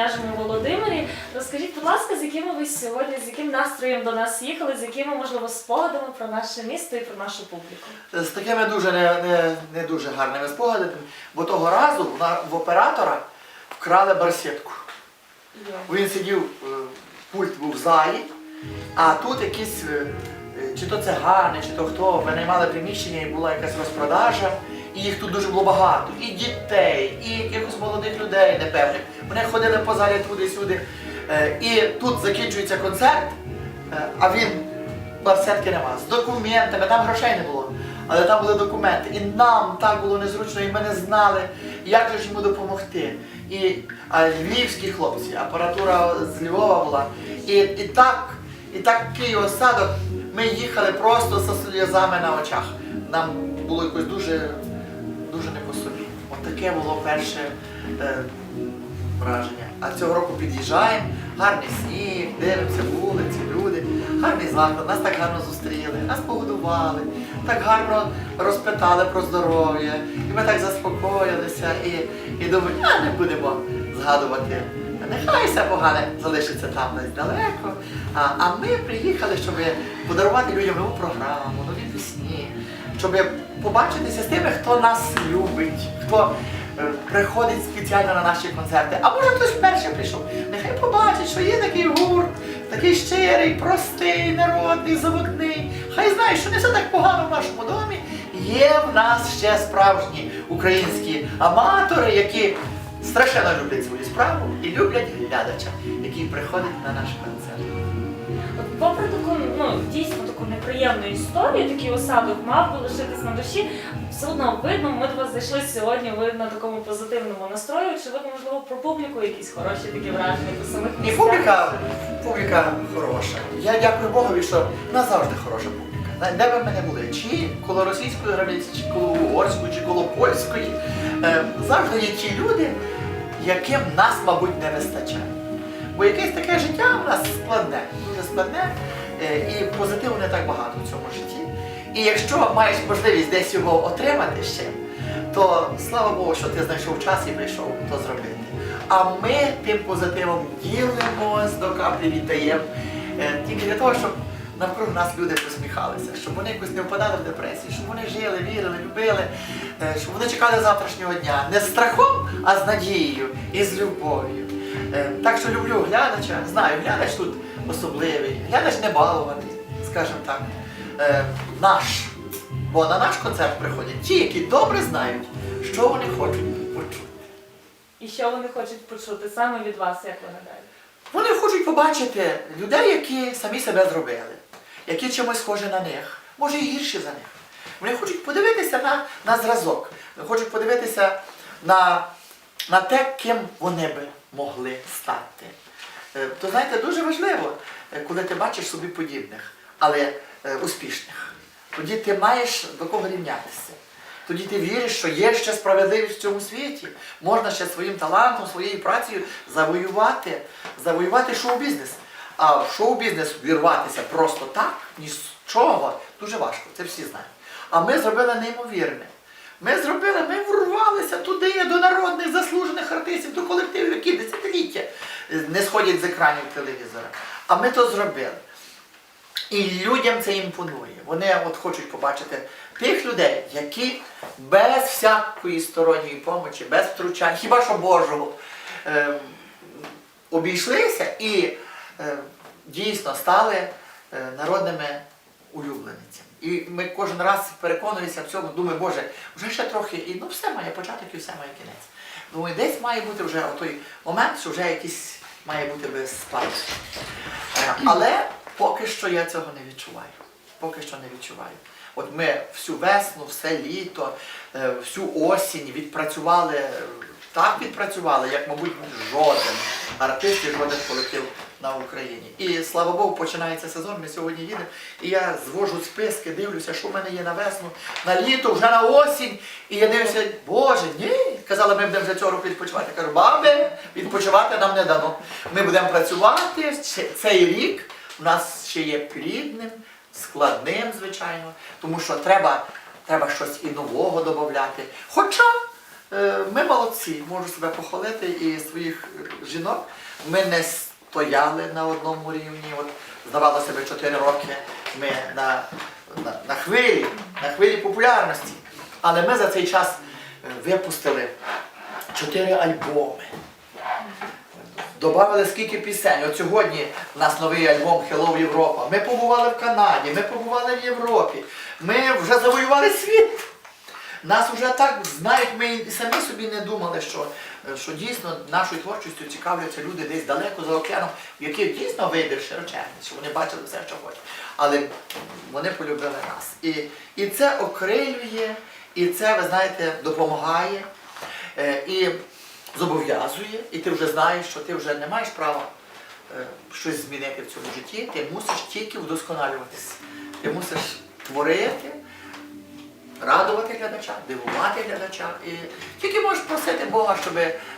княжому Володимирі. Розкажіть, будь ласка, з якими ви сьогодні, з яким настроєм до нас їхали, з якими, можливо, спогадами про наше місто і про нашу публіку? З такими дуже не, не, не дуже гарними спогадами, бо того разу в, на- в оператора вкрали барсетку. Він сидів, е, пульт був в залі, а тут якісь, е, е, чи то цигани, чи то хто, винаймали приміщення і була якась розпродажа. І їх тут дуже було багато. І дітей, і якихось молодих людей непевних. Вони ходили по залі туди-сюди. Е, І тут закінчується концерт, е, а він барсетки нема. З документами, там грошей не було. Але там були документи. І нам так було незручно, і ми не знали, як же ж йому допомогти. І а, львівські хлопці, апаратура з Львова була. І, і так, і такий осадок. Ми їхали просто зі сльозами на очах. Нам було якось дуже, дуже не по собі. От було перше е, враження. А цього року під'їжджаємо, гарний сніг, дивимося вулиці, люди, гарний заклад, нас так гарно зустріли, нас погодували, так гарно розпитали про здоров'я. І ми так заспокоїлися і, і думаємо, а не будемо згадувати. Нехай все погане залишиться там десь далеко. А, а ми приїхали, щоб подарувати людям нову програму, нові пісні, щоб побачитися з тими, хто нас любить, хто приходить спеціально на наші концерти. А може хтось вперше прийшов. Нехай побачить, що є такий гурт, такий щирий, простий, народний, заводний. Хай знає, що не все так погано в нашому домі. Є в нас ще справжні українські аматори, які страшенно люблять свою справу і люблять глядача, який приходить на наш концерт. Попри таку, ну дійсно таку неприємну історію, такий осадок мав би лишитись на душі. Все одно видно, ми до вас зайшли сьогодні. Ви на такому позитивному настрою. Чи видно, можливо, про публіку якісь хороші такі враження по самих І місцях? публіка, публіка хороша. Я дякую Богові, що в нас завжди хороша публіка. Де- ви в мене були? Чи коло російської границі, чи коло угорської, чи коло польської. Е, завжди є ті люди, яким нас, мабуть, не вистачає. Бо якесь таке життя у нас складне, складне, е, і позитиву не так багато в цьому житті. І якщо маєш можливість десь його отримати ще, то слава Богу, що ти знайшов час і прийшов то зробити. А ми тим позитивом ділимось до каплі віддаємо е, тільки для того, щоб навкруг нас люди посміхалися, щоб вони якось не впадали в депресію, щоб вони жили, вірили, любили, е, щоб вони чекали завтрашнього дня не з страхом, а з надією і з любов'ю. Так що люблю глядача, знаю, глядач тут особливий, глядач не балований, скажімо так, е, наш. Бо на наш концерт приходять ті, які добре знають, що вони хочуть почути. І що вони хочуть почути саме від вас, як ви гадаєте? Вони хочуть побачити людей, які самі себе зробили, які чимось схожі на них, може і гірші за них. Вони хочуть подивитися на, на зразок, вони хочуть подивитися на, на те, ким вони би могли стати. Е, То знаєте, дуже важливо, е, коли ти бачиш собі подібних, але е, успішних. Тоді ти маєш до кого рівнятися. Тоді ти віриш, що є ще справедливість в цьому світі. Можна ще своїм талантом, своєю працею завоювати, завоювати шоу-бізнес. А в шоу-бізнес вірватися просто так, ні з чого, дуже важко, це всі знають. А ми зробили неймовірне. Ми зробили, ми врвалися туди до народних заслужених артистів, до колективів, які десятиліття е, не сходять з екранів телевізора. А ми то зробили. І людям це імпонує. Вони от хочуть побачити тих людей, які без всякої сторонньої помочі, без втручань, хіба що Божого, е, обійшлися і е, дійсно стали е, народними улюбленицями. І ми кожен раз переконуємося в цьому, думаю, Боже, вже ще трохи, і ну все має початок і все має кінець. Думаю, десь має бути вже той момент, що вже якийсь має бути без складу. Е, Але поки що я цього не відчуваю. Поки що не відчуваю. От ми всю весну, все літо, е, всю осінь відпрацювали, е, так відпрацювали, як, мабуть, жоден артист і жоден колектив на Україні. І слава Богу, починається сезон. Ми сьогодні їдемо. І я звожу списки, дивлюся, що в мене є на весну, на літо, вже на осінь. І я дивлюся, Боже, ні. Казали, ми будемо вже цього року відпочивати. Кажу, баби, відпочивати нам не дано. Ми будемо працювати цей рік. У нас ще є плідним, складним, звичайно, тому що треба, треба щось і нового додати. Хоча е, ми молодці, можу себе похвалити і своїх жінок. Ми не стояли на одному рівні. От здавалося би 4 роки ми на, на, на хвилі, на хвилі популярності. Але ми за цей час е, випустили 4 альбоми. Добавили скільки пісень. От сьогодні у нас новий альбом Hello Європа. Ми побували в Канаді, ми побували в Європі. Ми вже завоювали світ. Нас вже так знають, ми і самі собі не думали, що, що дійсно нашою творчістю цікавляться люди десь далеко за океаном, в яких дійсно вибір широченний, що вони бачили все, що хочуть. Але вони полюбили нас. І, і це окрилює, і це, ви знаєте, допомагає. Е, і зобов'язує, і ти вже знаєш, що ти вже не маєш права е, щось змінити в цьому житті, ти мусиш тільки вдосконалюватися. Ти мусиш творити, радувати глядача, дивувати глядача. І тільки можеш просити Бога, щоб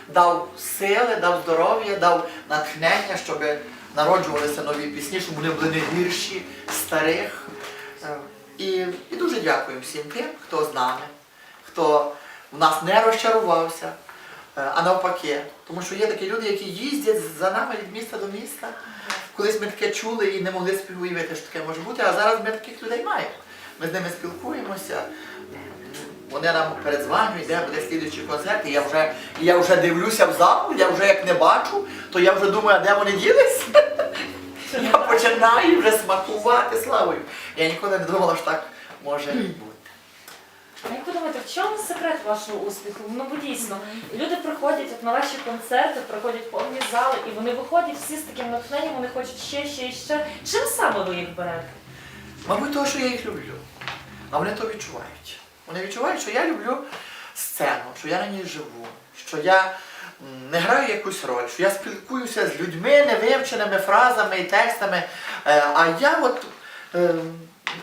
дав сили, дав здоров'я, дав натхнення, щоб народжувалися нові пісні, щоб вони були не гірші старих. Е, І, і дуже дякую всім тим, хто з нами, хто в нас не розчарувався, е, а навпаки. Тому що є такі люди, які їздять за нами від міста до міста. Колись ми таке чули і не могли собі уявити, що таке може бути, а зараз ми таких людей маємо. Ми з ними спілкуємося. Вони нам передзванюють, де буде слідуючий концерт, і я вже, і я вже дивлюся в зал, я вже як не бачу, то я вже думаю, а де вони ділись? Я починаю вже смакувати славою. Я ніколи не думала, що так може бути. А як ви думаєте, в чому секрет вашого успіху? Ну бо дійсно, люди приходять от на ваші концерти, приходять повні зали, і вони виходять всі з таким натхненням, вони хочуть ще, ще і ще. Чим саме ви їх берете? Мабуть, того, що я їх люблю. А вони то відчувають. Вони відчувають, що я люблю сцену, що я на ній живу, що я не граю якусь роль, що я спілкуюся з людьми невивченими фразами і текстами. Е, А я от е,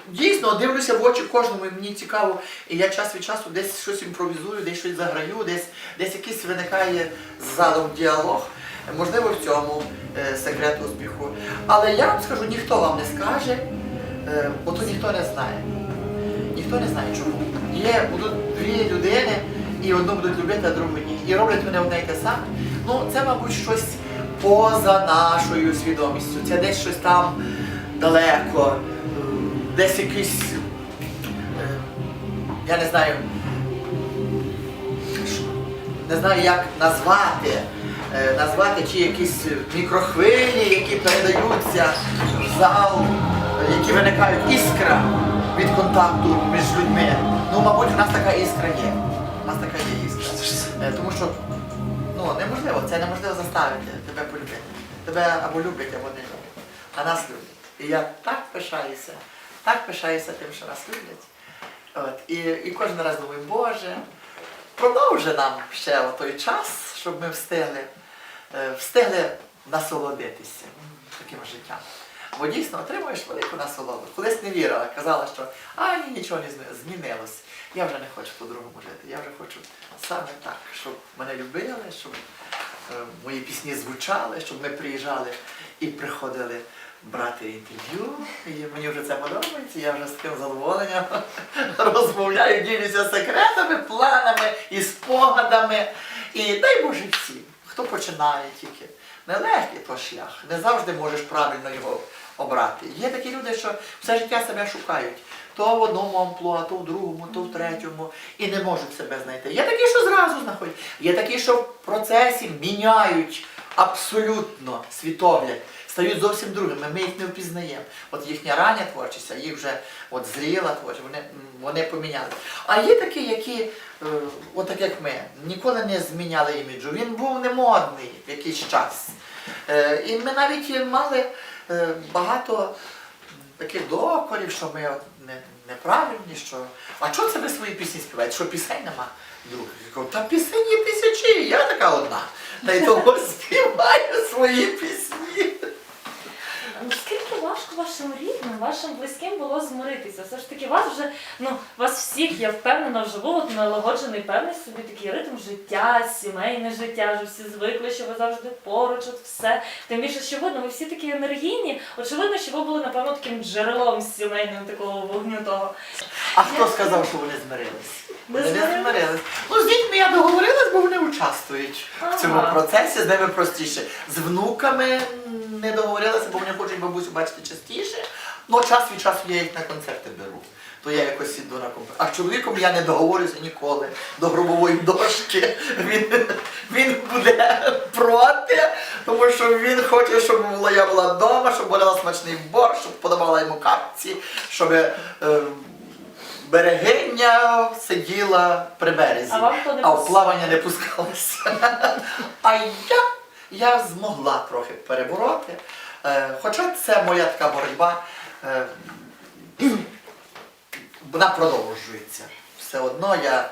дійсно дивлюся в очі кожному, і мені цікаво. І я час від часу десь щось імпровізую, десь щось заграю, десь, десь якийсь виникає з залом діалог. Можливо, в цьому е, секрет успіху. Але я вам скажу, ніхто вам не скаже, бо то ніхто не знає. Ніхто не знає чому. Є, будуть дві людини, і одну будуть любити, а другу ні. І роблять вони одне й те саме. Ну, це, мабуть, щось поза нашою свідомістю. Це десь щось там далеко, десь якийсь, е, я не знаю, не знаю, як назвати, е, назвати чи якісь мікрохвилі, які передаються в зал, які виникають іскра від контакту між людьми. Ну, мабуть, у нас така іскра є. У нас така є іскра. Е, Тому що ну, неможливо, це неможливо заставити тебе полюбити. Тебе або люблять, або не люблять. А нас люблять. І я так пишаюся, так пишаюся тим, що нас люблять. От, і, і кожен раз думаю, Боже, продовжи нам ще той час, щоб ми встигли, е, встигли насолодитися таким життям. Бо дійсно отримуєш велику насолоду. Колись не вірила, казала, що а ні, нічого не змі- змінилось. Я вже не хочу по-другому жити. Я вже хочу саме так, щоб мене любили, щоб е, мої пісні звучали, щоб ми приїжджали і приходили брати інтерв'ю. І мені вже це подобається, я вже з таким задоволенням розмовляю, ділюся секретами, планами і спогадами. І дай Боже всім, хто починає тільки. Нелегкий то шлях, не завжди можеш правильно його обрати. Є такі люди, що все життя себе шукають. То в одному амплуа, то в другому, то в третьому, і не можуть себе знайти. Є такі, що зразу знаходять. Є такі, що в процесі міняють абсолютно світогляд, стають зовсім другими. Ми їх не впізнаємо. От їхня рання творчість, а їх вже от зріла творчість, вони, вони поміняли. А є такі, які, е, от так як ми, ніколи не зміняли іміджу. Він був немодний в якийсь час. Е, і ми навіть мали е, багато таких докорів, що ми от неправильні, що. А чого це ви свої пісні співаєте? Що пісень нема Друг кажу, та пісень є тисячі, я така одна. Та й того співаю свої пісні. Наскільки важко вашим рідним, вашим близьким було змиритися? Все ж таки, вас вже, ну, вас всіх, я впевнена, вживу, от налагоджений певний собі такий ритм життя, сімейне життя, вже всі звикли, що ви завжди поруч, от все. Тим більше, що видно, ви всі такі енергійні. Очевидно, що ви були, напевно, таким джерелом сімейним такого вогнятого. А хто сказав, що вони змирились? Не Вони не змирились? Ну, з дітьми я договорилась, бо вони участвують в цьому процесі, з ними простіше. З внуками не договорилася, бо вони хочуть бабусю бачити частіше. Ну, час від часу я їх на концерти беру. То я якось іду на концерт. А з чоловіком я не договорюся ніколи до гробової дошки. Він, він буде проти, тому що він хоче, щоб була- я була вдома, щоб була смачний борщ, щоб подавала йому капці, щоб е, берегиня сиділа при березі, А а в плавання не пускалася. А я, я змогла трохи перебороти. Е, Хоча це моя така боротьба, е, вона продовжується. Все одно я,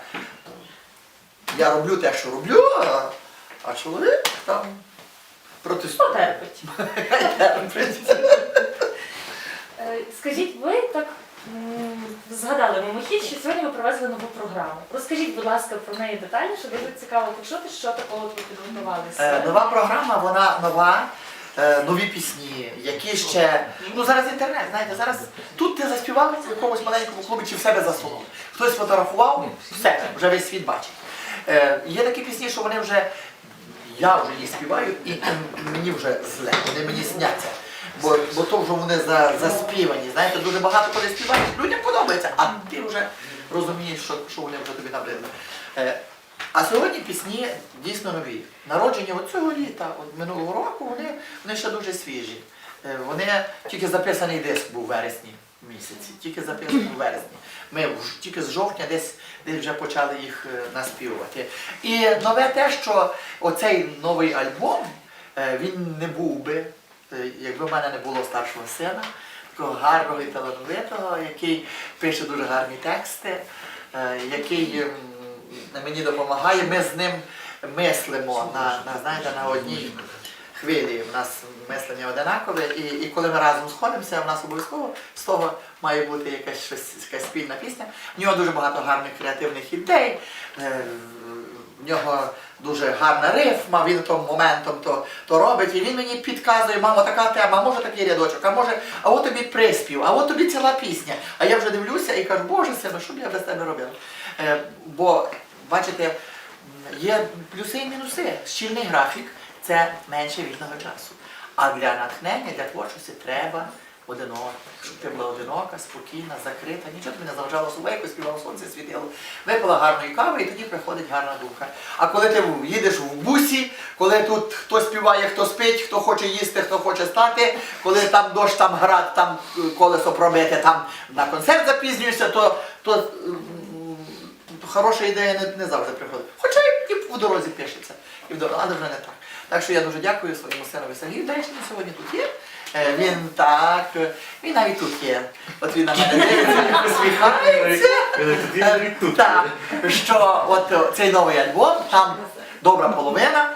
я роблю те, що роблю, а, а чоловік там протестує. Терпить. Е, Скажіть, ви так згадали мимохідь, що сьогодні ви привезли нову програму. Розкажіть, будь ласка, про неї детальніше, дуже цікаво почути, що такого ви підготувалися. Нова програма, вона нова, е, нові пісні, які ще. Ну зараз інтернет, знаєте, зараз тут ти заспівав в якомусь маленькому клубі чи в себе засунув. Хтось фотографував, все, вже весь світ бачить. Е, Є такі пісні, що вони вже. Я вже їх співаю, і мені вже зле, вони мені сняться. Бо, бо то вже вони за, заспівані. Знаєте, дуже багато коли співаєш, людям подобається, а ти вже розумієш, що, що вони вже тобі набридли. А сьогодні пісні дійсно нові. Народження от цього літа, от минулого року, вони, вони ще дуже свіжі. Е, Вони тільки записаний диск був у вересні місяці, тільки записаний у вересні. Ми тільки з жовтня десь, десь вже почали їх е, наспівувати. І нове те, що оцей новий альбом, е, він не був би, якби в мене не було старшого сина, такого гарного і талановитого, який пише дуже гарні тексти, який ем, мені допомагає. Ми з ним мислимо на, на, знаєте, на одній хвилі. У нас мислення одинакове, і, і коли ми разом сходимося, у нас обов'язково з того має бути якась щось, якась спільна пісня. В нього дуже багато гарних креативних ідей. е, В нього дуже гарна рифма, він то моментом то, то робить, і він мені підказує, мамо, така тема, може такий рядочок, а може, а от тобі приспів, а от тобі ціла пісня. А я вже дивлюся і кажу, Боже сину, що б я без тебе робила? Е, бо, бачите, є плюси і мінуси. Щільний графік це менше вільного часу. А для натхнення, для творчості треба одиноко, щоб ти була одинока, спокійна, закрита, нічого тобі не заважало собою, співало сонце світило. Випила гарної кави і тоді приходить гарна думка. А коли ти їдеш в бусі, коли тут хто співає, хто спить, хто хоче їсти, хто хоче стати, коли там дощ, там град, там е, колесо пробите, там на концерт запізнюєшся, то, то хороша ідея не, не завжди приходить. Хоча і, в дорозі пишеться, і в дорозі, але вже не так. Так що я дуже дякую своєму синові Сергію. Він сьогодні тут є? Е, Він так, е, він навіть тут є. От він на мене дивиться. Е, Так, що от е, цей новий альбом, там добра половина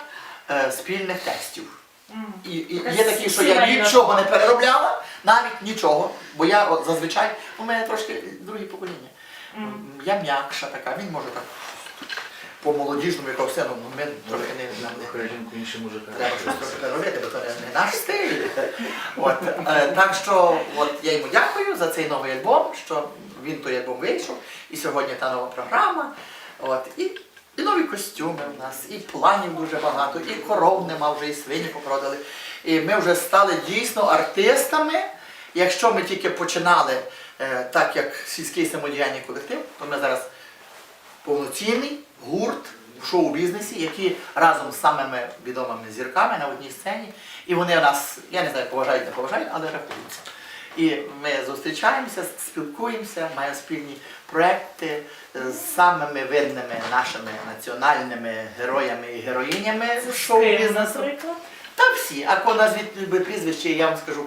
е, спільних текстів. І, і є такі, що я нічого не переробляла, навіть нічого. Бо я от, зазвичай, у мене трошки друге покоління. Я м'якша така, він може так по молодіжному яка все, ну ми трохи не, нам не треба щось трохи переробити, бо то не, не наш стиль. От, е, так що от, я йому дякую за цей новий альбом, що він той альбом вийшов, і сьогодні та нова програма. От, і, і нові костюми в нас, і планів дуже багато, і коров нема вже, і свині попродали. І ми вже стали дійсно артистами. Якщо ми тільки починали е, так, як сільський самодіяльний колектив, то ми зараз повноцінний гурт в шоу-бізнесі, які разом з самими відомими зірками на одній сцені. І вони нас, я не знаю, поважають, не поважають, але рахуються. І ми зустрічаємося, спілкуємося, маємо спільні проекти з самими видними нашими національними героями і героїнями З шоу-бізнесу. Та всі, а коли назвіть би прізвище, я вам скажу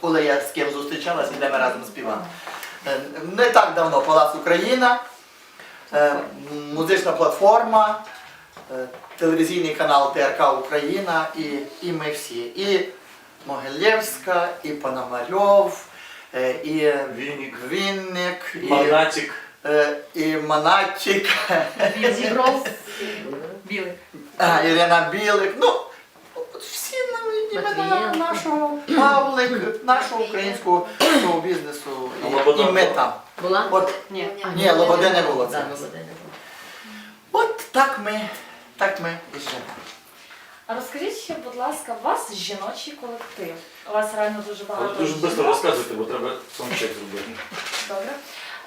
коли. Я з ким зустрічалася і де ми разом співали. Е, Не так давно Палац Україна, музична платформа, е, телевізійний канал ТРК Україна і, і ми всі. І Могилєвська, і Пономарьов, е, і Вінник. Вінник, і, Монатик. е, і білий. А, Ірина Білик, ну нам нашого Павлик, нашого українського шоу-бізнесу. І, Лобода і ми була? там. Була? От, Ні. ні, Лободи не було. Це. Не було. От так ми, так ми і живемо. А розкажіть ще, будь ласка, у вас жіночий колектив. У вас реально дуже багато. Дуже швидко розказуйте, бо треба саундчек зробити. Добре.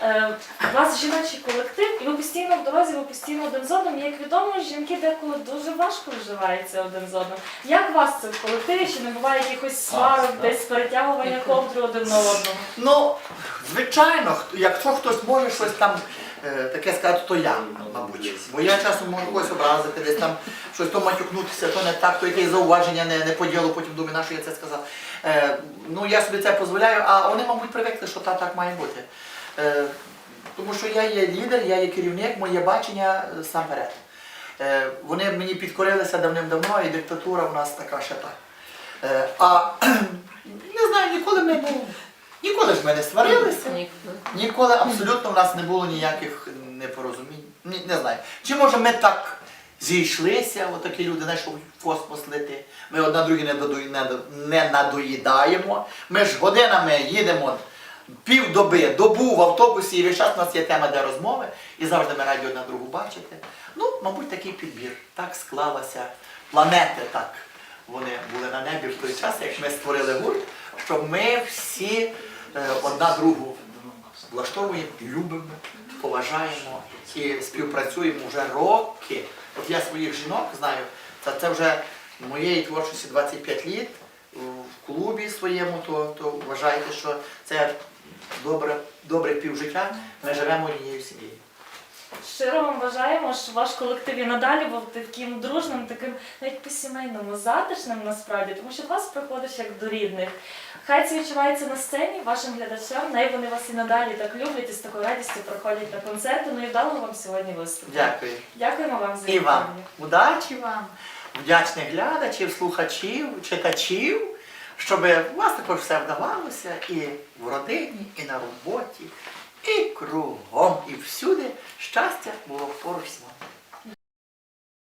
Е, у вас жіночий колектив, і ви постійно в дорозі, ви постійно один з одним. І, Як відомо, жінки деколи дуже важко вживаються один з одним. Як у вас це в колективі? Чи не буває якихось сварок, десь перетягування ковдри один на одного? Ну, звичайно, хто- якщо хтось може щось там е, таке сказати, то я, мабуть. Бо я часом можу когось образити, десь там щось то матюкнутися, то не так, то якесь зауваження не, не по ділу, потім думаю, на що я це сказав. Е, ну, я собі це дозволяю, а вони, мабуть, привикли, що та, так має бути. Е, тому що я є лідер, я є керівник, моє бачення е, сам перед. Е, вони мені підкорилися давним-давно, і диктатура у нас така ще та. А не знаю, ніколи ми ну, ніколи ж ми не сварилися. Ніколи абсолютно в нас не було ніяких непорозумінь. Ні, не знаю. Чи може ми так зійшлися, отакі люди, знаєш, щоб в космос лети. Ми одна другі не надоїдаємо. Ми ж годинами їдемо півдоби, добу в автобусі, і весь час у нас є тема для розмови, і завжди ми раді одна другу бачити. Ну, мабуть, такий підбір. Так склалася планети, так. Вони були на небі в той час, як ми створили гурт, що ми всі е, одна другу влаштовуємо, любимо, поважаємо і співпрацюємо вже роки. От я своїх жінок знаю, це, це вже моєї творчості 25 літ в клубі своєму, то, то вважайте, що це добре, добре півжиття. Ми живемо однією сім'єю. Щиро вам бажаємо, щоб ваш колектив і надалі був таким дружним, таким навіть по-сімейному, затишним насправді, тому що до вас приходиш як до рідних. Хай це відчувається на сцені вашим глядачам, най вони вас і надалі так люблять і з такою радістю приходять на концерти. Ну і вдалого вам сьогодні виступу. Дякую. Дякуємо вам за І вам. Удачі вам, вдячних глядачів, слухачів, читачів, щоб у вас також все вдавалося і в родині, і на роботі, і кругом, і всюди щастя було поруч з вами.